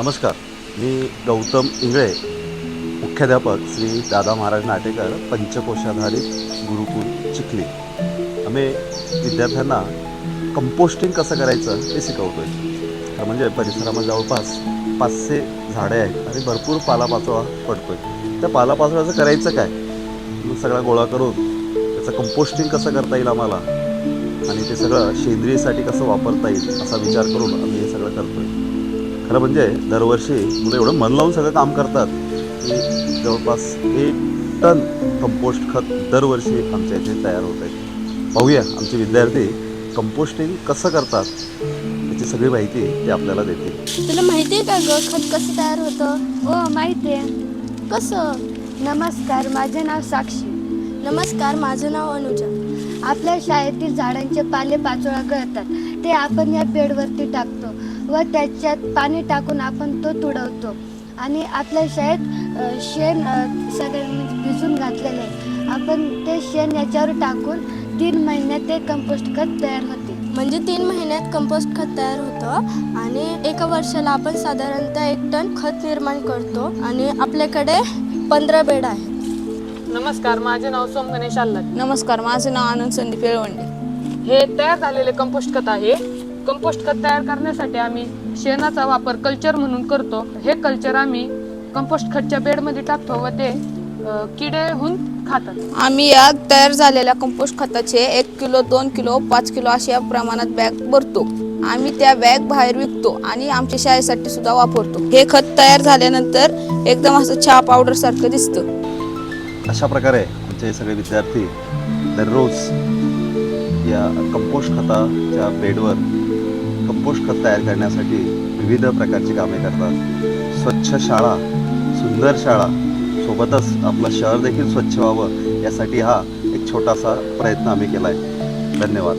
नमस्कार. मी गौतम इंगळे मुख्याध्यापक श्री दादा महाराज नाटेकर पंचकोशाधारित गुरुकुल चिखली. आम्ही विद्यार्थ्यांना कंपोस्टिंग कसं करायचं हे शिकवतो आहे तर म्हणजे परिसरामध्ये जवळपास पाचशे झाडे आहेत आणि भरपूर पालापाचोळा पडतो आहे त्या पालापाचोळ्याचं करायचं काय? मग सगळा गोळा करून त्याचं कंपोस्टिंग कसं करता येईल आम्हाला? आणि ते सगळं सेंद्रियसाठी कसं वापरता येईल असा विचार करून आम्ही हे सगळं करतो आहे खरं म्हणजे दरवर्षी मुलं एवढं मन लावून सगळं काम करतात की जवळपास एक टन कंपोस्ट खत दरवर्षी आमच्या इथे तयार होत आहे. पाहूया आमचे विद्यार्थी कंपोस्टिंग कसं करतात याची सगळी माहिती ते आपल्याला देतील. तुला माहिती आहे का ग? खत कसं तयार होतं? हो माहिती आहे. कसं? नमस्कार माझे नाव साक्षी. नमस्कार माझं नाव अनुजा. आपल्या शाळेतील झाडांचे पाले पाचोळा गळतात ते आपण या बेडवरती टाकतो. व त्याच्यात पाणी टाकून आपण तो तुडवतो. आणि आपल्या शाळेत शेण अ, सगळ्यांनी भिजून घातलेले. आहे. आपण ते शेण याच्यावर टाकून तीन महिन्यात ते कंपोस्ट खत तयार होते. म्हणजे तीन महिन्यात कंपोस्ट खत तयार होतं आणि एका वर्षाला आपण साधारणतः एक टन खत निर्माण करतो आणि आपल्याकडे पंधरा बेड आहेत. नमस्कार माझे नाव सोम गणेश आल्लाद नमस्कार माझं नाव आनंद संदीप येळवंडे. हे तयार झालेले कंपोस्ट खत आहे. कंपोस्ट खत तयार करण्यासाठी आम्ही शेणाचा वापर कल्चर म्हणून करतो. हे कल्चर आम्ही कंपोस्ट खतच्या बेडमध्ये टाकतो व ते किडे होऊन खातात. आम्ही या तयार झालेल्या कंपोस्ट खताचे एक किलो दोन किलो पाच किलो अशा प्रमाणात बॅग भरतो. आम्ही त्या बॅग बाहेर विकतो आणि आमच्या शाळेसाठी सुद्धा वापरतो. हे खत तयार झाल्यानंतर एकदम असं चहा पावडर सारखं दिसतं. अशा प्रकारे आमचे सगळे विद्यार्थी दररोज या कंपोस्ट खताच्या बेडवर कंपोस्ट खत तयार करण्यासाठी विविध प्रकारची कामे करतात. स्वच्छ शाळा सुंदर शाळा सोबतच आपलं शहर देखील स्वच्छ व्हावं यासाठी हा एक छोटासा प्रयत्न आम्ही केला आहे धन्यवाद.